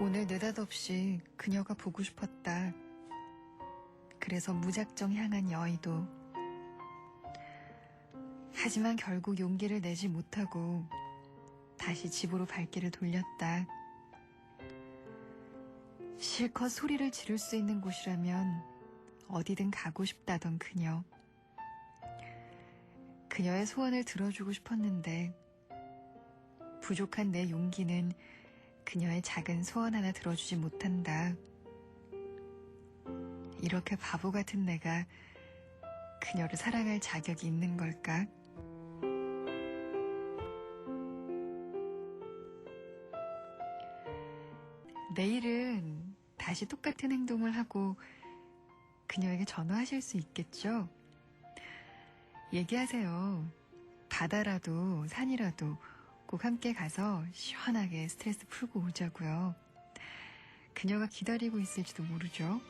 오늘 느닷없이 그녀가 보고 싶었다. 그래서 무작정 향한 여의도. 하지만 결국 용기를 내지 못하고 다시 집으로 발길을 돌렸다. 실컷 소리를 지를 수 있는 곳이라면 어디든 가고 싶다던 그녀. 그녀의 소원을 들어주고 싶었는데 부족한 내 용기는 그녀의 작은 소원 하나 들어주지 못한다. 이렇게 바보 같은 내가 그녀를 사랑할 자격이 있는 걸까? 내일은 다시 똑같은 행동을 하고 그녀에게 전화하실 수 있겠죠? 얘기하세요. 바다라도 산이라도 꼭 함께 가서 시원하게 스트레스 풀고 오자고요. 그녀가 기다리고 있을지도 모르죠.